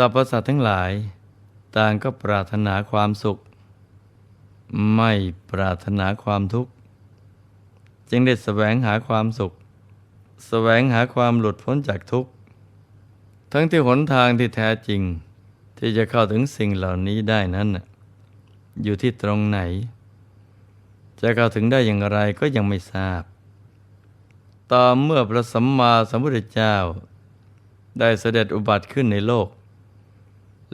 รรพสัตว์ทั้งหลาย ต่างก็ปรารถนาความสุข ไม่ปรารถนาความทุกข์จึงได้แสวงหาความสุขแสวงหาความหลุดพ้นจากทุกข์ทั้งที่หนทางที่แท้จริง ที่จะเข้าถึงสิ่งเหล่านี้ได้นั้นอยู่ที่ตรงไหน จะเข้าถึงได้อย่างไรก็ยังไม่ทราบ ต่อเมื่อพระสัมมาสัมพุทธเจ้า ได้เสด็จอุบัติขึ้นในโลก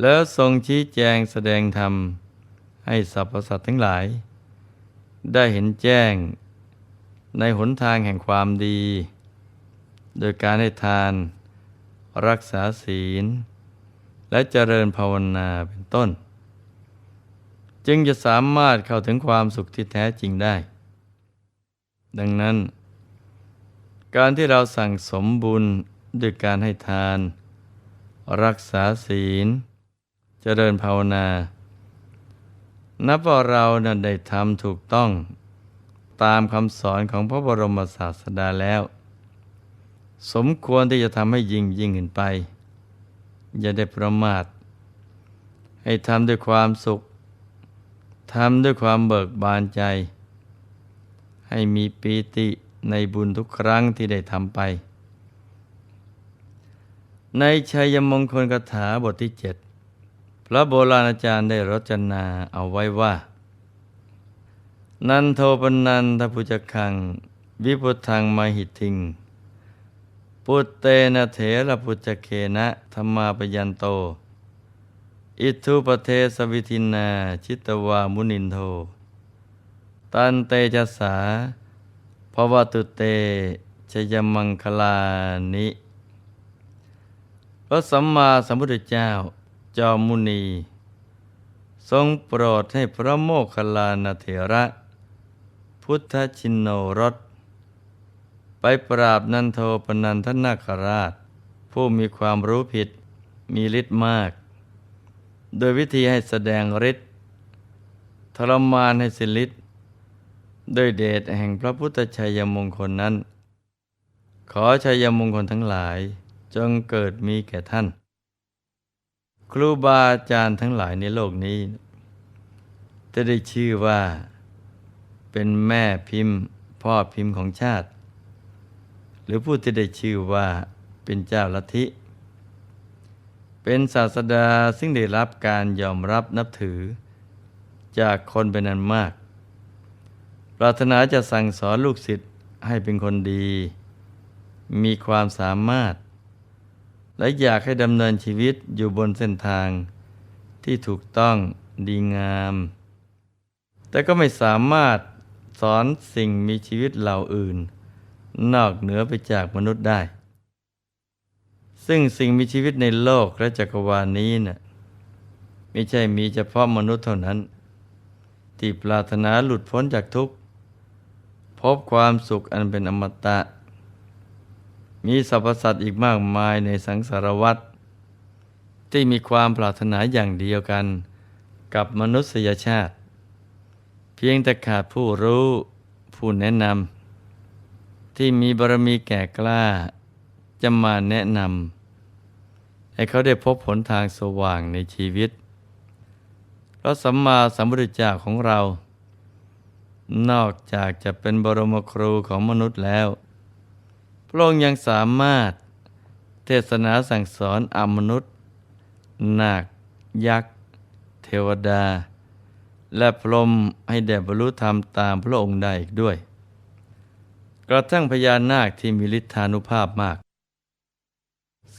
แล้วทรงชี้แจงแสดงธรรม ให้สรรพสัตว์ทั้งหลาย ได้เห็นแจ้งในหนทางแห่งความดี โดยการให้ทาน รักษาศีล และเจริญภาวนาเป็นต้น จึงจะสามารถเข้าถึงความสุขที่แท้จริงได้ ดังนั้น การที่เราสั่งสมบุญด้วยการให้ทาน รักษาศีล จริญภาวนา นับว่าเรานั้นได้ทำถูกต้องตามคำสอนของพระบรมศาสดาแล้ว สมควรที่จะทำให้ยิ่งยิ่งขึ้นไป อย่าได้ประมาท ให้ทำด้วยความสุขทำด้วยความเบิกบานใจ ให้มีปีติในบุญทุกครั้งที่ได้ทำไป ในชัยมงคลกถาบทที่เจ็ด พระโบราณอาจารย์ได้รจนาเอาไว้ว่า นันโทปนันทพุจคัง วิพุทธังมหิทิง ปุตเตนะเถระพุจเคนะธรรมาปยันโต อิทุปเทสวิทินาชิตวามุนินโท ตันเตจสาภวตุเตชยมังคลานิ พระสัมมาสัมพุทธเจ้า จอมมุนี ทรงโปรดให้พระโมคคัลลานเถระ พุทธชินโนรส ไปปราบนันโทปนันทนาคราช ผู้มีความรู้ผิดมีฤทธิ์มาก โดยวิธีให้แสดงฤทธิ์ทรมานให้สิฤทธิ์ด้วยเดชแห่งพระพุทธชัยมงคลนั้น ขอชัยมงคลทั้งหลายจงเกิดมีแก่ท่าน ครูบาอาจารย์ทั้งหลายในโลกนี้ จะได้ชื่อว่า เป็นแม่พิมพ์ พ่อพิมพ์ของชาติ หรือผู้ที่ได้ชื่อว่าเป็นเจ้าลัทธิ เป็นศาสดาซึ่งได้รับการยอมรับนับถือ จากคนเป็นอันมาก ปรารถนาจะสั่งสอนลูกศิษย์ให้เป็นคนดี มีความสามารถ และอยากให้ดำเนินชีวิตอยู่บนเส้นทาง ที่ถูกต้องดีงาม แต่ก็ไม่สามารถสอนสิ่งมีชีวิตเหล่าอื่น นอกเหนือไปจากมนุษย์ได้ ซึ่งสิ่งมีชีวิตในโลกและจักรวาลนี้นะ่ะไม่ใช่มีเฉพาะมนุษย์เท่านั้น ที่ปรารถนาหลุดพ้นจากทุกข์ พบความสุขอันเป็นอมตะ มีสรรพสัตว์อีกมากมายในสังสารวัฏที่มีความปรารถนาอย่างเดียวกันกับมนุษยชาติ เพียงแต่ขาดผู้รู้ผู้แนะนำที่มีบารมีแก่กล้าจะมาแนะนำให้เขาได้พบผลทางสว่างในชีวิตเพราะสัมมาสัมพุทธเจ้าของเรา นอกจากจะเป็นบรมครูของมนุษย์แล้ว ระองค์ยังสามารถเทศนาสั่งสอนอมนุษย์นาค ยักษ์ เทวดา และพรหมให้แด่บรรลุธรรมตามพระองค์ได้อีกด้วย กระทั่งพญานาคที่มีฤทธานุภาพมาก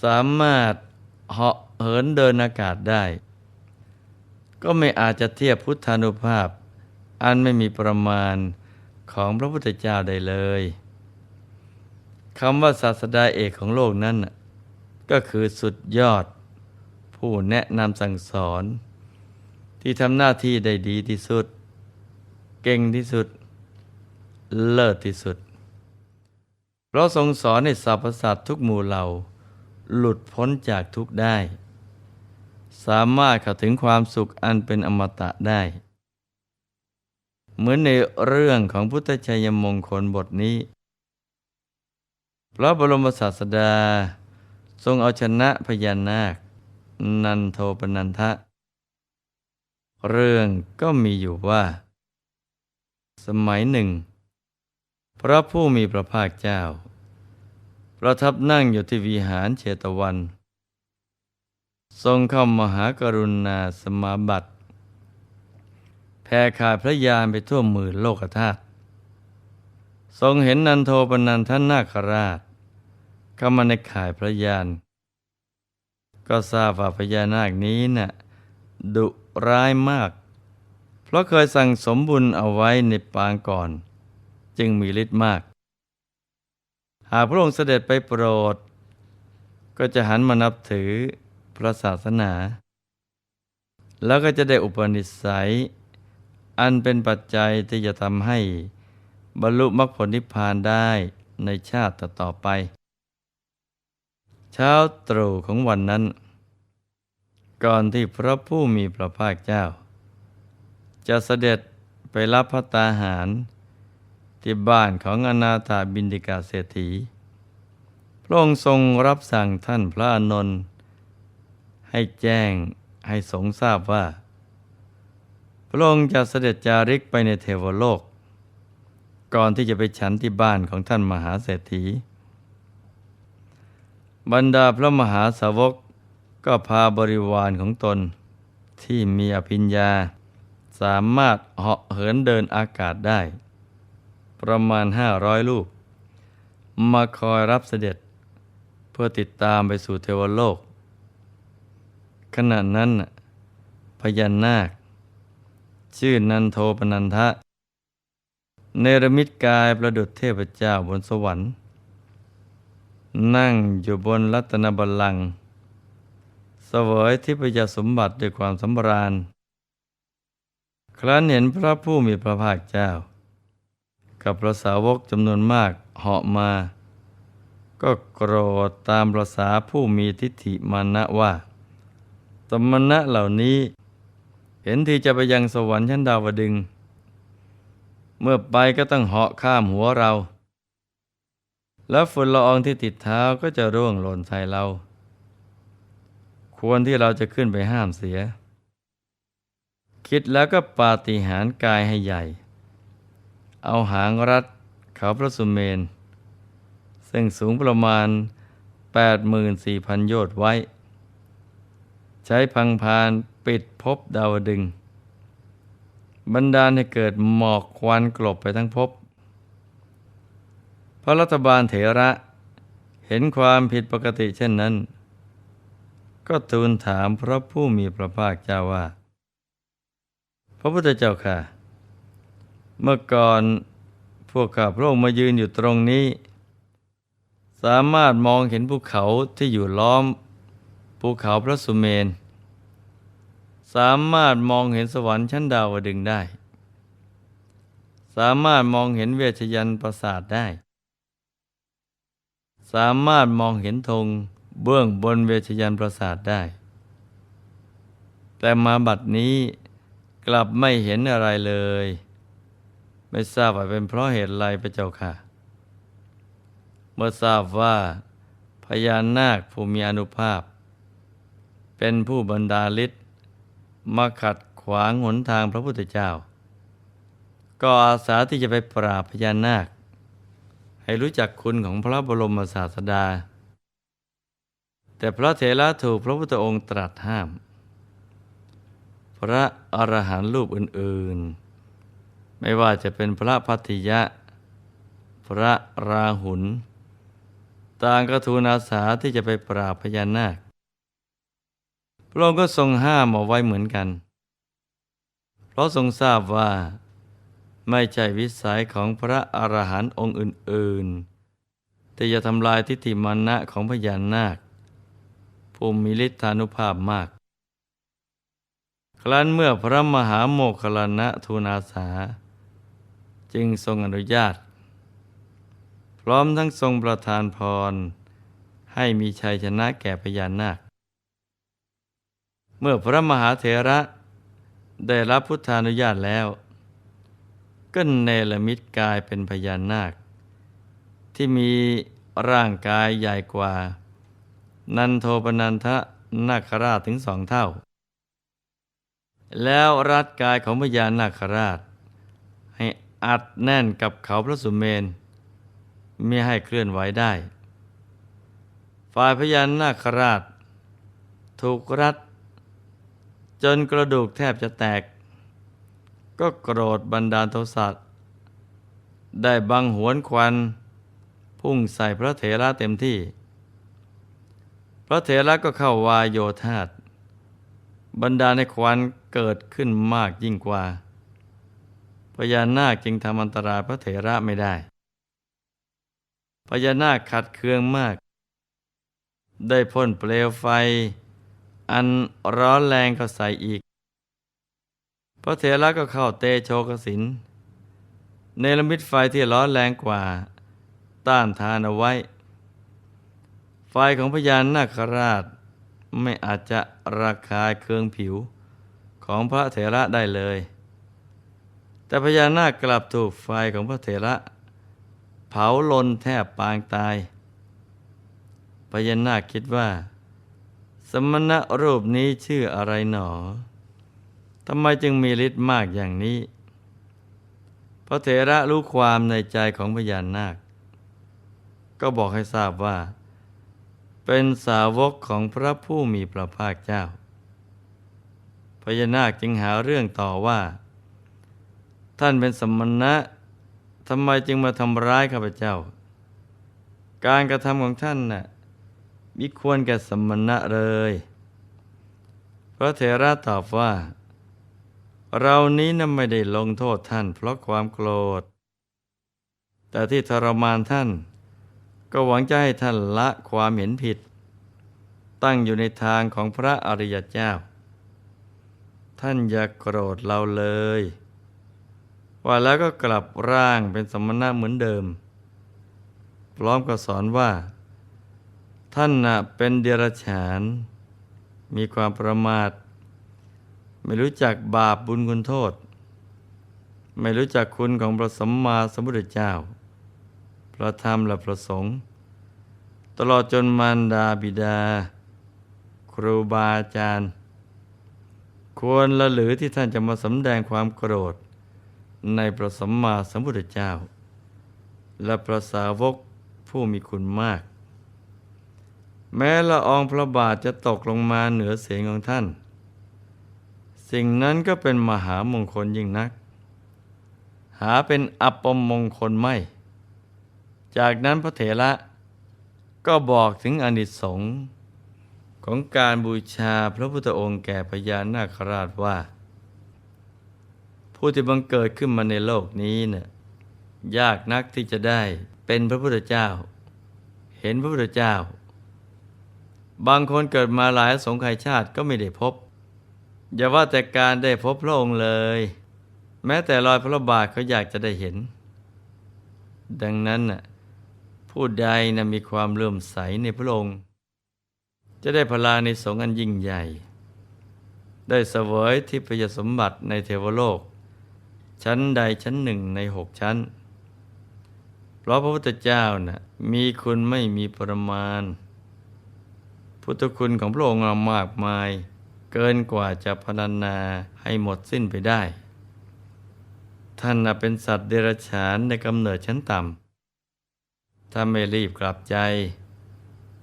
สามารถเหาะเหินเดินอากาศได้ ก็ไม่อาจจะเทียบพุทธานุภาพ อันไม่มีประมาณของพระพุทธเจ้าได้เลย คำว่าศาสดาเอกของโลกนั้นน่ะก็คือสุดยอด ผู้แนะนำสั่งสอน ที่ทำหน้าที่ได้ดีที่สุด เก่งที่สุด เลิศที่สุด เพราะทรงสอนให้สรรพสัตว์ทุกหมู่เหล่า หลุดพ้นจากทุกข์ได้ สามารถเข้าถึงความสุขอันเป็นอมตะได้ เหมือนในเรื่องของพุทธชัยมงคลบทนี้ พระบรมศาสดา ทรงเอาชนะพญานาค นันโทปนันทะ เรื่องก็มีอยู่ว่า สมัยหนึ่ง พระผู้มีพระภาคเจ้า ประทับนั่งอยู่ที่วิหารเชตวัน ทรงเข้ามหากรุณาสมาบัติแผ่ขายพระยานไปทั่วหมื่นโลกธาตุทรงเห็นนันโทปนันทนาคราช เข้ามาในข่ายพระยาน ก็ทราบว่าพญานาคนี้นะ่ะดุร้ายมาก เพราะเคยสั่งสมบุญเอาไว้ในปางก่อน จึงมีฤทธิ์มาก หากพระองค์เสด็จไปโปรด ก็จะหันมานับถือพระศาสนา แล้วก็จะได้อุปนิสัย อันเป็นปัจจัยที่จะทำให้บรรลุมรรคผลนิพพานได้ในชาติต่อไป ช้าตรู่ของวันนั้น ก่อนที่พระผู้มีพระภาคเจ้า จะเสด็จไปรับพระตาหาร ที่บ้านของอนาถาบินดิกาเศรษฐี พระองค์ทรงรับสั่งท่านพระอานนท์ให้แจ้งให้สงทราบว่า พระองค์จะเสด็จจาริกไปในเทวโลก ก่อนที่จะไปฉันที่บ้านของท่านมหาเศรษฐี บรรดาพระมหาสาวกก็พาบริวารของตน ที่มีอภิญญา สามารถเหาะเหินเดินอากาศได้ ประมาณห้าร้อยลูก มาคอยรับเสด็จ เพื่อติดตามไปสู่เทวโลก ขณะนั้นพญานาค ชื่อนันโทปนันทะ เนรมิตกายประดุจเทพเจ้าบนสวรรค์ นั่งอยู่บนรัตนบัลลังก์เสวยทิพยสมบัติด้วยความสำราญ ครั้นเห็นพระผู้มีพระภาคเจ้า กับพระสาวกจำนวนมากเหาะมา ก็โกรธตามประษาผู้มีทิฏฐิมานะว่า สมณะเหล่านี้เห็นที่จะไปยังสวรรค์ชั้นดาวดึง เมื่อไปก็ต้องเหาะข้ามหัวเรา แล้วฝุ่นละอองที่ติดเท้าก็จะร่วงหล่นใส่เรา ควรที่เราจะขึ้นไปห้ามเสีย คิดแล้วก็ปาฏิหาริย์กายให้ใหญ่ เอาหางรัดเขาพระสุเมน ซึ่งสูงประมาณ 84,000 โยชน์ไว้ ใช้พังพานปิดภพดาวดึงบันดาลให้เกิดหมอกควันกลบไปทั้งพพ ระรัฐบาลเถระเห็นความผิดปกติเช่นนั้น ก็ทูลถามพระผู้มีพระภาคเจ้าว่า พระพุทธเจ้าค่ะ เมื่อก่อนพวกข้าพระองค์มายืนอยู่ตรงนี้ สามารถมองเห็นภูเขาที่อยู่ล้อมภูเขาพระสุเมน สามารถมองเห็นสวรรค์ชั้นดาวดึงได้ สามารถมองเห็นเวชยันปราสาทได้ สามารถมองเห็นธงเบื้องบนเวชยันปราสาทได้ แต่มาบัดนี้กลับไม่เห็นอะไรเลย ไม่ทราบว่าเป็นเพราะเหตุไรพระเจ้าค่ะ เมื่อทราบว่าพญานาคผู้มีอนุภาพ เป็นผู้บรรดาฤทธิ์มาขัดขวางหนทางพระพุทธเจ้า ก็อาสาที่จะไปปราบพญานาค ให้รู้จักคุณของพระบรมศาสดา แต่พระเถระถูกพระพุทธองค์ตรัสห้าม พระอรหันต์รูปอื่น ๆ ไม่ว่าจะเป็นพระพัทธิยะ พระราหุลต่างก็ทูลอาสาที่จะไปปราบพญานาค พระองค์ก็ทรงห้ามเอาไว้เหมือนกัน เพราะทรงทราบว่า ไม่ใช่วิสัยของพระอรหันต์องค์อื่นๆที่จะทำลายทิฏฐิมานะของพญานาคผู้มีฤทธานุภาพมาก ครั้นเมื่อพระมหาโมคลลานะทูนาสา จึงทรงอนุญาต พร้อมทั้งทรงประทานพร ให้มีชัยชนะแก่พญานาค เมื่อพระมหาเถระได้รับพุทธานุญาตแล้ว ก็เนรมิตกายเป็นพญานาค ที่มีร่างกายใหญ่กว่า นันโทปนันทะนาคราชถึงสองเท่า แล้วรัดกายของพญานาคราช ให้อัดแน่นกับเขาพระสุเมน ไม่ให้เคลื่อนไหวได้ ฝ่ายพญานาคราช ถูกรัด จนกระดูกแทบจะแตก ก็โกรธบันดาลโทสะได้บังหวนควัน พุ่งใส่พระเถระเต็มที่ พระเถระก็เข้าวายโยธาตบรรดาในควันเกิดขึ้นมากยิ่งกว่าพญานาคจึงทำอันตรายพระเถระไม่ได้พญานาคขัดเคืองมาก ได้พ่นเปลวไฟ อันร้อนแรงเข้าใส่อีก ระเถระก็เข้าเตโชกสินเนรมิตไฟที่ร้อนแรงกว่าต้านทานเอาไว้ ไฟของพญานาคราชไม่อาจจะระคายเคืองผิวของพระเถระได้เลย แต่พญานาคกลับถูกไฟของพระเถระ เผาลนแทบปางตาย พญานาคคิดว่า สมณะรูปนี้ชื่ออะไรหนอ ทำไมจึงมีฤทธิ์มากอย่างนี้พระเถระรู้ความในใจของพญานาค ก็บอกให้ทราบว่า เป็นสาวกของพระผู้มีพระภาคเจ้าพญานาคจึงหาเรื่องต่อว่า ท่านเป็นสมณะทำไมจึงมาทำร้ายข้าพเจ้า การกระทำของท่านน่ะมิควรแก่สมณะเลย พระเถระตอบว่า เรานี้นั้นไม่ได้ลงโทษท่านเพราะความโกรธ แต่ที่ทรมานท่าน ก็หวังจะให้ท่านละความเห็นผิด ตั้งอยู่ในทางของพระอริยเจ้า ท่านอย่ากโกรธเราเลย ว่าแล้วก็กลับร่างเป็นสมณะเหมือนเดิม พร้อมกับสอนว่า ท่านน่ะเป็นเดรัจฉาน มีความประมาท ไม่รู้จักบาปบุญคุณโทษ ไม่รู้จักคุณของพระสัมมาสัมพุทธเจ้า พระธรรมและพระสงฆ์ตลอดจนมารดาบิดา ครูบาอาจารย์ ควรละหรือที่ท่านจะมาสำแดงความโกรธ ในพระสัมมาสัมพุทธเจ้า และพระสาวกผู้มีคุณมาก แม้ละอองพระบาทจะตกลงมาเหนือเสียงของท่าน สิ่งนั้นก็เป็นมหามงคลยิ่งนัก หาเป็นอัปมงคลไม่ จากนั้นพระเถระก็บอกถึงอนิสงส์ของการบูชาพระพุทธองค์แก่พญานาคราชว่า ผู้ที่บังเกิดขึ้นมาในโลกนี้เนะ่ยยากนักที่จะได้เป็นพระพุทธเจ้า เห็นพระพุทธเจ้า บางคนเกิดมาหลายสงไขยชาติก็ไม่ได้พบ อย่าว่าแต่การได้พบพระองค์เลย แม้แต่รอยพระบาทเขาอยากจะได้เห็น ดังนั้นน่ะผู้ใดนะมีความเลื่อมใสในพระองค์ จะได้พลาในสงอันยิ่งใหญ่ ได้เสวยทิพยสมบัติในเทวโลก ชั้นใดชั้นหนึ่งในหกชั้น เพราะพระพุทธเจ้านะ่ะมีคุณไม่มีประมาณ พุทธคุณของพระองค์มากมาย เกินกว่าจะพรรณนาให้หมดสิ้นไปได้ ท่านเป็นสัตว์เดรัจฉานในกำเนิดชั้นต่ำ ถ้าไม่รีบกลับใจ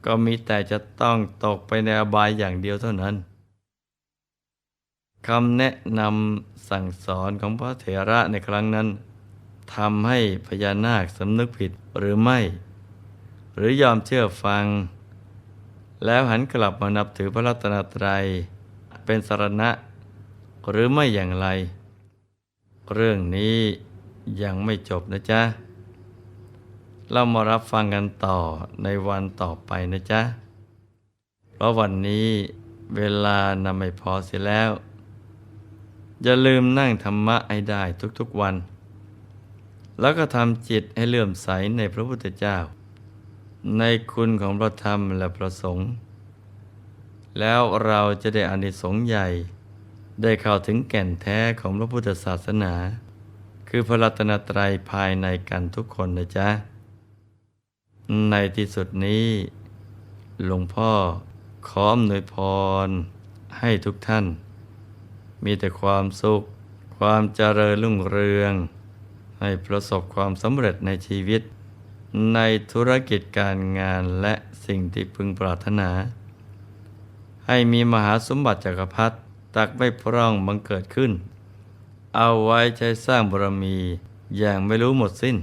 ก็มีแต่จะต้องตกไปในอบายอย่างเดียวเท่านั้นคำแนะนำสั่งสอนของพระเถระในครั้งนั้นทำให้พญานาคสำนึกผิดหรือไม่ หรือยอมเชื่อฟัง แล้วหันกลับมานับถือพระรัตนตรัย เป็นสรณะ หรือไม่อย่างไร เรื่องนี้ยังไม่จบนะจ๊ะ เรามารับฟังกันต่อในวันต่อไปนะจ๊ะ เพราะวันนี้เวลานำไม่พอเสียแล้ว อย่าลืมนั่งธรรมะให้ได้ทุกๆวัน แล้วก็ทำจิตให้เลื่อมใสในพระพุทธเจ้า ในคุณของพระธรรมและพระสงฆ์ แล้วเราจะได้อานิสงส์ใหญ่ ได้เข้าถึงแก่นแท้ของพระพุทธศาสนา คือพระรัตนตรัยภายในกันทุกคนนะจ๊ะ ในที่สุดนี้ หลวงพ่อขออำนวยพร ให้ทุกท่าน มีแต่ความสุข ความเจริญรุ่งเรือง ให้ประสบความสำเร็จในชีวิต ในธุรกิจการงานและสิ่งที่พึงปรารถนา ให้มีมหาสมบัติจักรพรรดิตักไม่พร่องบังเกิดขึ้น เอาไว้ใช้สร้างบารมีอย่างไม่รู้หมดสิ้น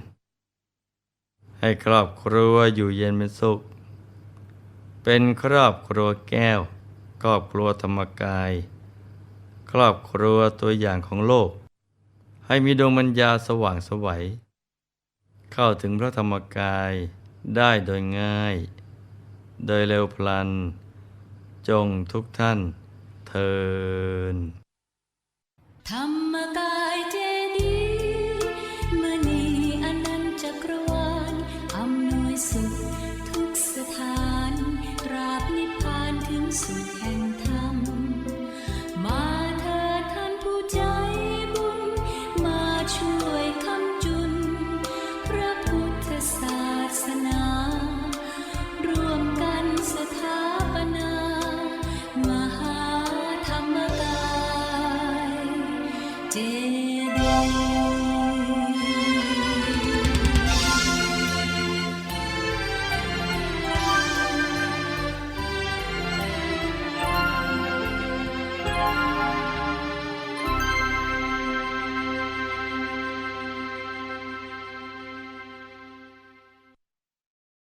ให้ครอบครัวอยู่เย็นเป็นสุข เป็นครอบครัวแก้ว ครอบครัวธรรมกาย ครอบครัวตัวอย่างของโลก ให้มีดวงปัญญาสว่างสวัย เข้าถึงพระธรรมกายได้โดยง่าย โดยเร็วพลัน จงทุกท่านเทินธรรมกา